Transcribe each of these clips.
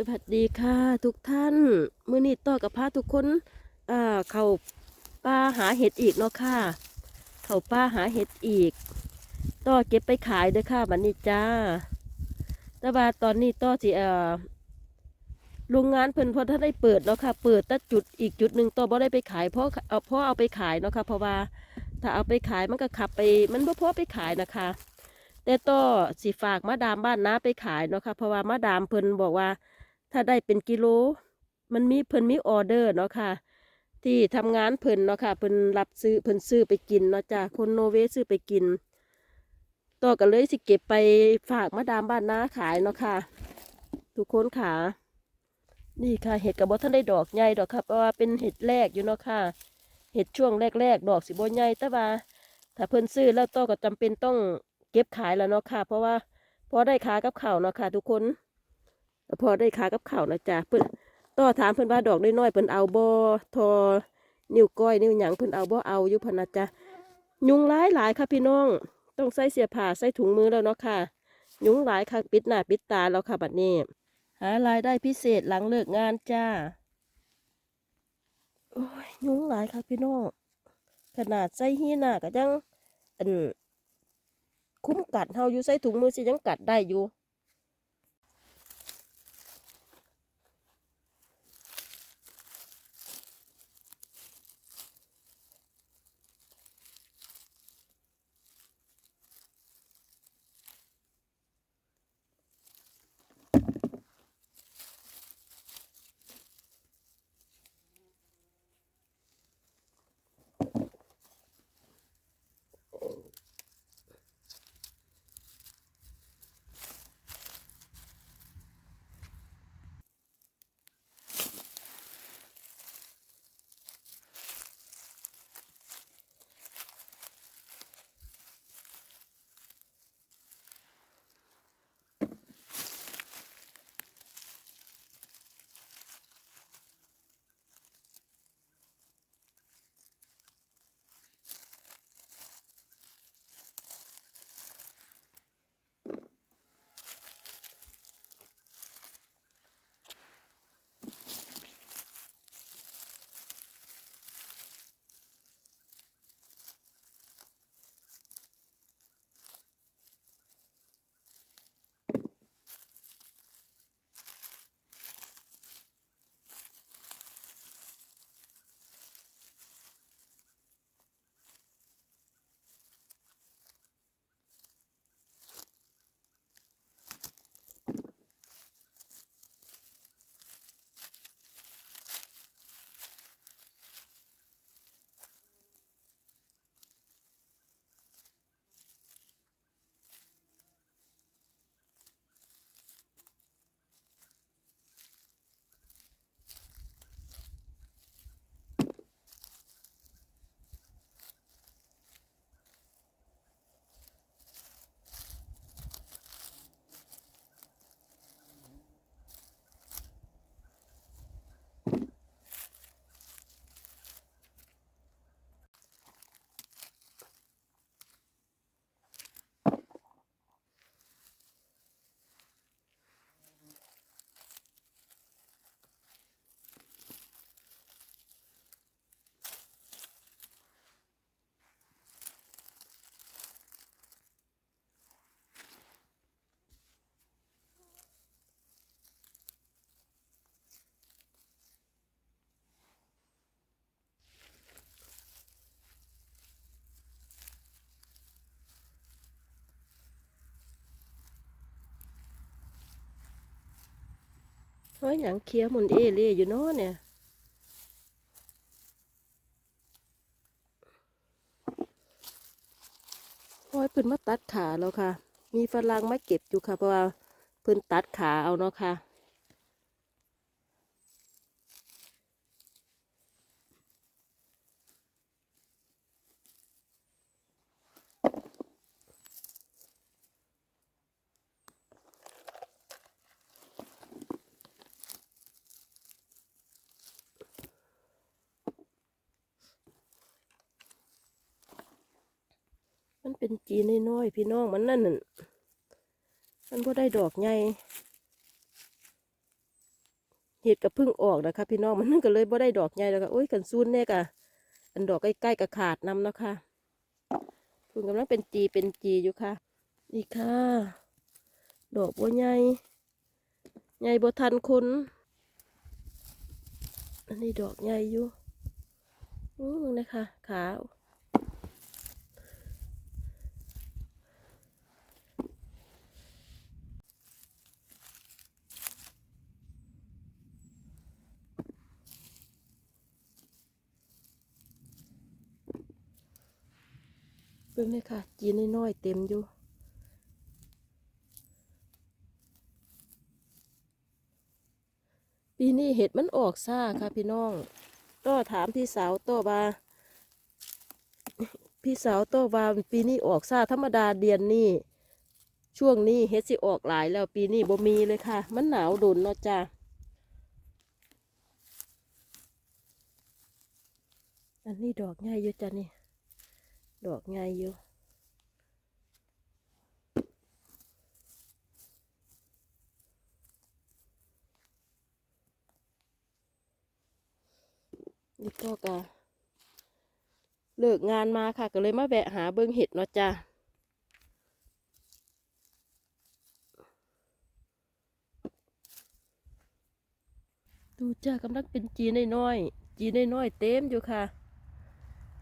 สวัสดีค่ะทุกท่านมื้อนี้ต่อกับพาทุกคนอ่าเขาป่าหาเห็ดอีกเนาะค่ะ เขาป่าหาเห็ดอีก ต่อเก็บไปขายเด้อค่ะบัดนี้จ้า แต่ว่าตอนนี้ต่อสิเอ่อโรงงานเพิ่นพอถ้าได้เปิดเนาะค่ะ เปิดแต่จุดอีกจุดหนึ่งต่อบ่ได้ไปขายเพราะเอาเพราะเอาไปขายเนาะค่ะ เพราะว่าถ้าเอาไปขายมันก็ขับไป มันบ่พอไปขายนะคะ แต่ต่อสิฝากมาดามบ้านน้าไปขายเนาะค่ะ เพราะว่ามาดามเพิ่นบอกว่า ถ้าได้เป็นกิโล มันมีเพิ่นมีออเดอร์เนาะค่ะ ที่ทำงานเพิ่นเนาะค่ะเพิ่นรับซื้อเพิ่นซื้อไปกินเนาะจ้ะคนโนเวซื้อไปกิน ต่อกันเลยสิเก็บไปฝากมาดามบ้านน้าขายเนาะค่ะ ทุกคนค่ะ นี่ค่ะเห็ดกับบท่านได้ดอกใหญ่ดอกค่ะเพราะว่าเป็นเห็ดแรกอยู่เนาะค่ะเห็ดช่วงแรกๆ ดอกสิบ่ใหญ่แต่ว่าถ้าเพิ่นซื้อแล้วต่อก็จำเป็นต้องเก็บขายแล้วเนาะค่ะ เพราะว่าพอได้ขากับเข้าเนาะค่ะ ทุกคน พอได้ขากับข้าวนะจ๊ะเพิ่นต่อถามเพิ่นว่าดอกน้อยๆเพิ่นเอาบ่ทอนิ้วก้อยนิ้วหยังเพิ่นเอาบ่เอาอยู่พนะจ๊ะยุงหลายหลายค่ะพี่น้อง ต้องใส่เสียผ้าใส่ถุงมือแล้วเนาะค่ะ ยุงหลายค่ะปิดหน้าปิดตาแล้วค่ะบัดนี้ หารายได้พิเศษหลังเลิกงานจ้าโอ้ยยุงหลายค่ะพี่น้องขนาดใส่ฮีหน้าก็ยังอันคุ้มกัดเฮาอยู่ใส่ถุงมือสิยังกัดได้อยู่ เฮ้ยหยังเคลียวมุนเอเล่อยู่เนาะเนี่ยโอ้ยเพิ่นมาตัดขาแล้วค่ะ มีฝรั่งมาเก็บอยู่ค่ะ เพราะว่าเพิ่นตัดขาเอาเนาะค่ะ มันเป็นจีนน้อยๆพี่น้องมันนั่นน่ะมันก็ได้ดอกใหญ่เห็ดกับพึ่งออกนะคะพี่น้องมันก็เลยบ่ได้ดอกใหญ่แล้วก็โอ้ยกันซูนแน่กะอันดอกใกล้ๆกับขาดนำเนาะค่ะพึ่งกำลังเป็นจีเป็นจีอยู่ค่ะ นี่ค่ะ ดอกบัวใหญ่ใหญ่บ่ทันคนอันนี้ดอกใหญ่อยู่อู้นะคะขาว บิ่งเลยค่ะ จีนน้อยเต็มอยู่ปีนี้เห็ดมันออกซ่าค่ะพี่น้องต่อถามพี่สาวต่อว่าพี่สาวต่อว่าปีนี้ออกซ่าธรรมดาเดือนนี้ช่วงนี้เห็ดสิออกหลายแล้วปีนี้บ่มีเลยค่ะ มันหนาวโดนเนาะจ้าอันนี้ดอกง่ายอยู่จ้ะนี่ ดอกง่ายอยู่นี่ก็กะเลิกงานมาค่ะ ก็เลยมาแวะหาเบิ้งเห็ดเนาะจ้าดูจ้ากำลังเป็นจีนน้อยๆจีนน้อยๆเต็มอยู่ค่ะ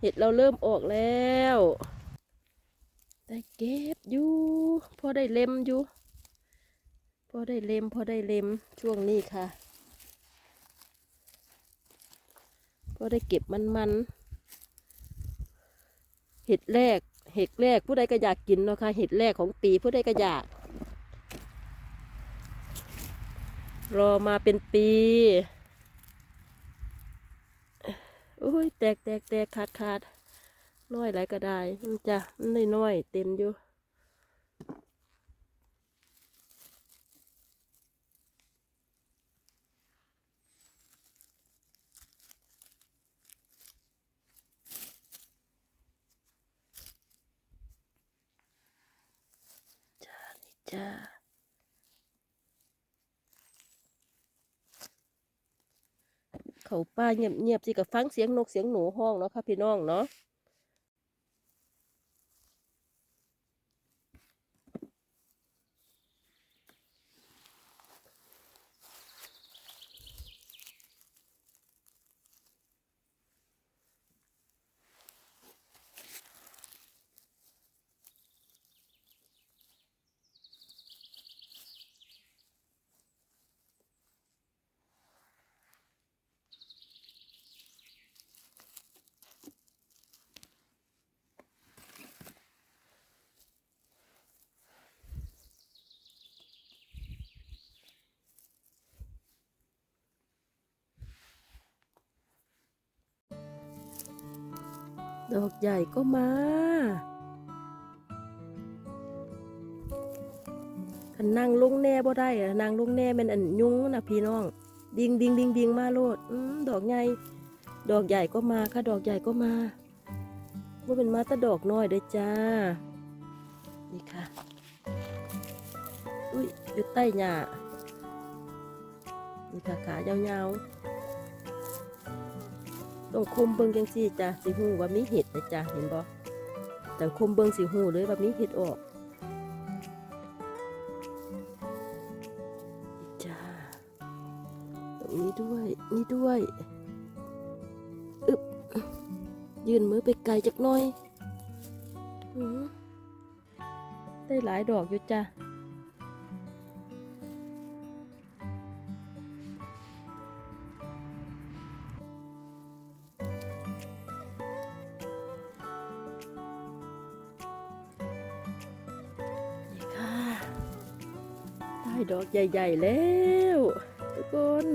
เห็ดเราเริ่มออกแล้วได้เก็บอยู่พอได้เล็มอยู่พอได้เล็มพอได้เล็มช่วงนี้ค่ะพอได้เก็บมันมันๆเห็ดแรก เห็ดแรกผู้ใดก็อยากกินเนาะค่ะเห็ดแรกของปีผู้ใดก็อยาก รอมาเป็นปี อ้ยแตกแตกแตกขาดขาดน้อยไรก็ได้มันจะน้อยน้อยเต็มอยู่จ้า เขาป่าเงียบเงียบๆสิกับฟังเสียงนกเสียงหนูห้องเนาะค่ะพี่น้องเนาะ ดอกใหญ่ก็มาคันนั่งลงแน่บ่ได้อะนั่งลงแน่แมันอันยุงนะพี่น้อง ดิงดิงดิงดิงมาโลดอดอกใหญ่ดอกใหญ่ก็มาค่ะดอกใหญ่ก็มาว่าเป็นมาตะดอกน้อยเด้อจ้า นี่ค่ะ อุ้ยอยู่ใต้หญ้านี่ค่ะขายาวๆ ต้องคุมเบิงจังซี่จ้ะสิหูว่ามีเห็ดนะจ้ะเห็นบ่แต่คุมเบิงสิหูเลยว่ามีเห็ดออกจ้าตรงนี้ด้วย นี่ด้วยอึบยืนมือไปไกลจักหน่อยอือได้หลายดอกอยู่จ้ะ ด้ดอกใหญ่ ๆ แล้ว ทุกคน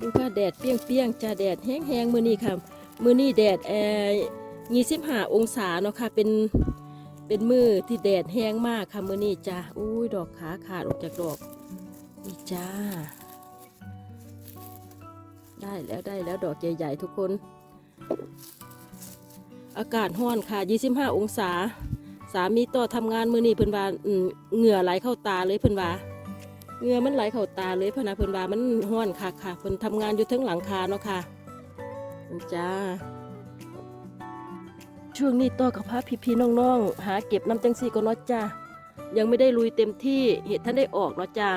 ดูค่ะแดดเปี้ยงๆจ้าแดดแห้งๆมือนี้ค่ะ มือนี้แดดแอร์ยี่สิบห้าองศาเนาะค่ะ เป็นเป็นมือที่แดดแห้งมากค่ะมือนี้จ้าอุ้ยดอกขาขาดออกจากดอกนี่จ้า ได้แล้วได้แล้วดอกใหญ่ๆทุกคน อากาศห้อนค่ะ25องศาสามีต่อทำงานมือนี้เพิ่นว่าเหงื่อไหลเข้าตาเลยเพิ่นว่า เหงื่อมันไหลเข้าตาเลยพนะเพิ่นว่ามันห้อนค่ะค่ะเพิ่นทำงานอยู่ทั้งหลังคาเนาะค่ะจ้า ช่วงนี้ต่อกับพาพี่ๆน้องๆหาเก็บน้ำจังซี่ก็เนาะจ้ายังไม่ได้ลุยเต็มที่เห็ดท่านได้ออกเนาะจ้า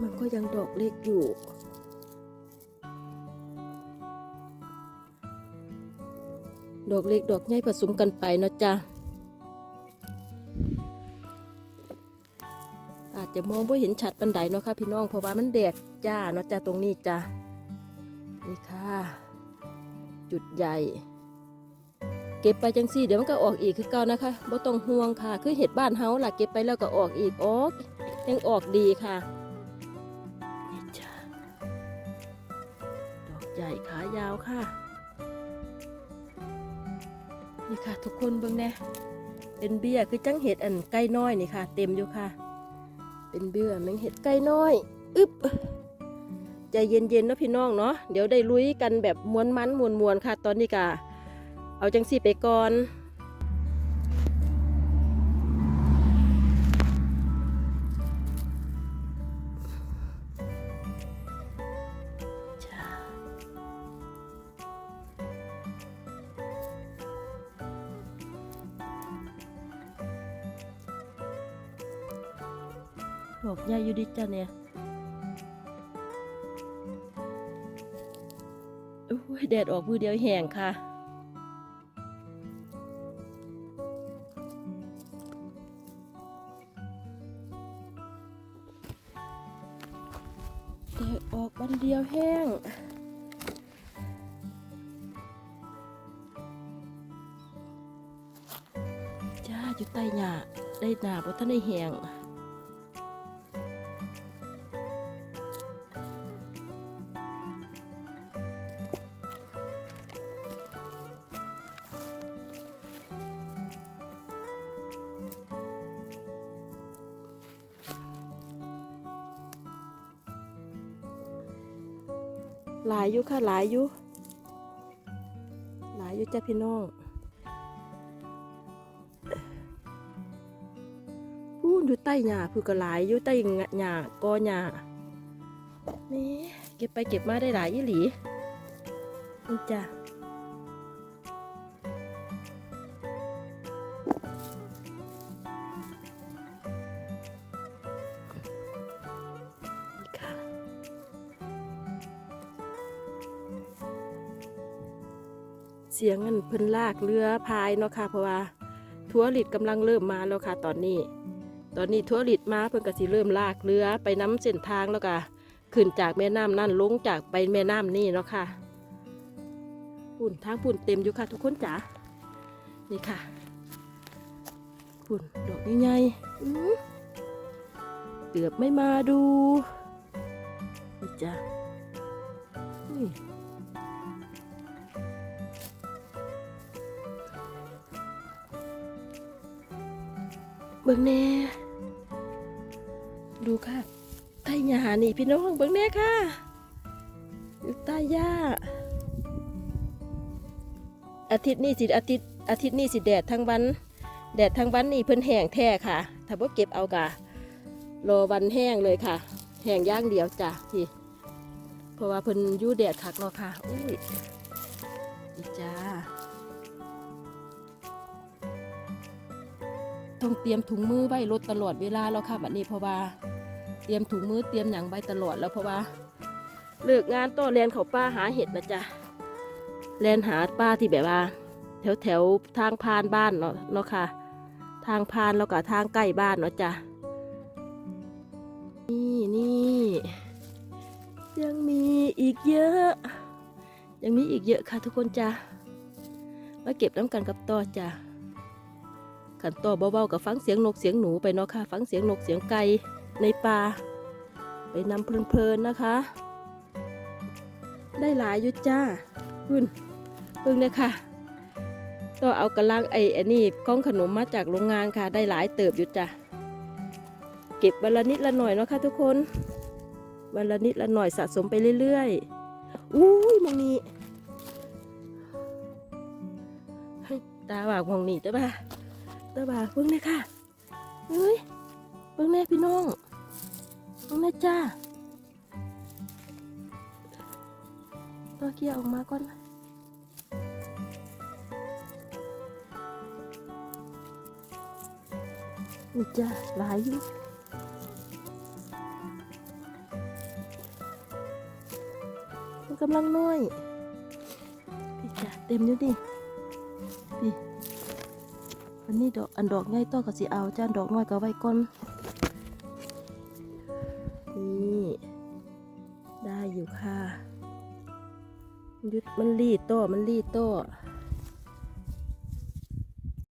มันก็ยังดอกเล็กอยู่ดอกเล็กดอกใหญ่ผสมกันไปเนาะจ้า จะมองไม่เห็นชัดปันไดเนาะค่ะพี่น้องเพราะว่ามันแดดจ้าเนาะจ้าตรงนี้จ้านี่ค่ะ จุดใหญ่ เก็บไปจังสี่ เดี๋ยวมันก็ออกอีกคือเก่านะคะบ่ต้องห่วงค่ะ คือเห็ดบ้านเฮาล่ะเก็บไปแล้วก็ออกอีกออกยังออกดีค่ะนี่จ้าดอกใหญ่ขายาวค่ะนี่ค่ะ ทุกคนเบิ่งแน่เป็นเบี้ยคือจังเห็ดอันไก่น้อยนี่ค่ะ เต็มอยู่ค่ะ เป็นเบื่อแมงเห็ดไก่น้อยอึ๊บใจเย็นๆนะพี่น้องเนาะเดี๋ยวได้ลุยกันแบบมวนมันมวนมวนค่ะ ตอนนี้กะเอาจังสี่ไปก่อน ดอกใหญ่อยู่ดิจ้าเนี่ยโอ้ยแดดออกมือเดียวแห้งค่ะแดดออกวันเดียวแห้งจ้าอยู่ใต้หญ้าได้หนาเพราะท่านได้แห้ง หลายอยู่ค่ะหลายอยู่หลายอยู่จ้าพี่น้องพูนอยู่ใต้หญ้าพูดก็หลายอยู่ใต้หญ้ากอหญ้านี่เก็บไปเก็บมาได้หลายยี่หลีนี่จ้ะ เสียงเงินเพิ่นลากเรือพายเนาะค่ะ เพราะว่าทัวริดกำลังเริ่มมาแล้วค่ะ ตอนนี้ ตอนนี้ทัวริดมาเพิ่นก็สิเริ่มลากเรือไปน้ำเส้นทางแล้วก็ขึ้นจากแม่น้ำนั่นลงจากไปแม่น้ำนี่เนาะค่ะปุ่นทางปุ่นเต็มอยู่ค่ะ ทุกคนจ๋านี่ค่ะปุ่นดอกใหญ่ๆอื้อเกือบไม่มาดูนี่จ้ะนี่ บิ่งแน่ดูค่ะ ใต้หญ้านี่พี่น้องเบิ่งแน่ค่ะอยู่ใต้หญ้า อาทิตย์นี้สิอาทิตย์อาทิตย์นี้สิแดดทั้งวัน แดดทั้งวันนี่เพิ่นแห้งแท้ค่ะ ถ้าบ่เก็บเอากะรอวันแห้งเลยค่ะ แห้งย่างเดียวจ้ะพี่เพราะว่าเพิ่นอยู่แดดคักเนาะค่ะอุ้ยจ้า ต้องเตรียมถุงมือไว้รถตลอดเวลาแล้วค่ะบัดนี้เพราะว่า เตรียมถุงมือเตรียมหยังไว้ตลอดแล้วเพราะว่าเลิกงานต่อแลนเขาป้าหาเห็ดนะจ๊ะแลนหาป้าที่แบบว่า แถวแถวทางพานบ้านเนาะเนาะค่ะ ทางพานแล้วก็ทางใกล้บ้านเนาะจ้ะนี่นี่ยังมีอีกเยอะ ยังมีอีกเยอะค่ะทุกคนจ้ะมาเก็บน้ำกันกับต่อจ้ะ ขันต่อเบาๆกับฟังเสียงนกเสียงหนูไปเนาะค่ะ ฟังเสียงนกเสียงไก่ในป่าไปนำเพลินๆนะคะ ได้หลายยู่จ้าคุณเพิ่งเนี่ยค่ะต่อเอากระลังไอ้อันนี้กล้องขนมมาจากโรงงานค่ะ ได้หลายเติบยู่จ้ะเก็บวันละนิดละหน่อยเนาะค่ะทุกคนวันละนิดละหน่อยสะสมไปเรื่อยๆอุ้ยมองนี้ตาหวากมองนี้ได้ปะ ตาบาเบิ่งเลยค่ะเฮ้ยเบิ่งแน่พี่น้องนะจ้าตัวเกียร์ออกมาก่อนนะนี่จ้าหลายอยู่มันกำลังน้อยนี่จ้าเต็มอยู่ดิ อันนี้ดอกอันดอกง่ายต่อก็สิเอาจ้าดอกน้อยก็เอาไว้ก่อนนี่ได้อยู่ค่ะยุดมันรีดโต้มันรีดโต้